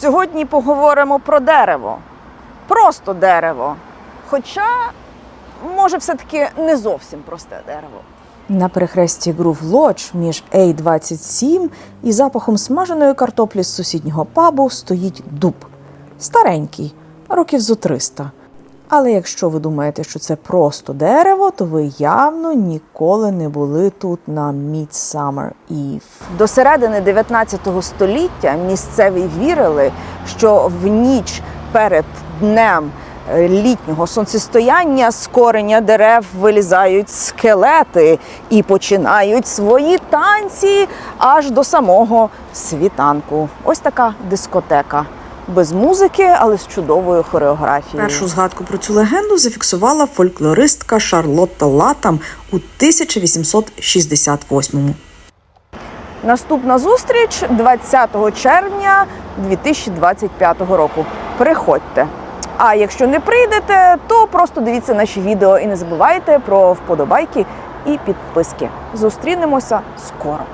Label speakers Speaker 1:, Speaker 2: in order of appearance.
Speaker 1: Сьогодні поговоримо про дерево. Просто дерево. Хоча, може, все-таки не зовсім просте дерево.
Speaker 2: На перехресті Грув Лодж між A27 і запахом смаженої картоплі з сусіднього пабу стоїть дуб. Старенький, років зо 300. Але якщо ви думаєте, що це просто дерево, то ви явно ніколи не були тут на Midsummer Eve.
Speaker 1: До середини 19 століття місцеві вірили, що в ніч перед днем е, літнього сонцестояння з кореня дерев вилізають скелети і починають свої танці аж до самого світанку. Ось така дискотека. Без музики, але з чудовою хореографією.
Speaker 2: Першу згадку про цю легенду зафіксувала фольклористка Шарлотта Латам у 1868-му.
Speaker 1: Наступна зустріч 20 червня 2025 року. Приходьте. А якщо не прийдете, то просто дивіться наші відео і не забувайте про вподобайки і підписки. Зустрінемося скоро.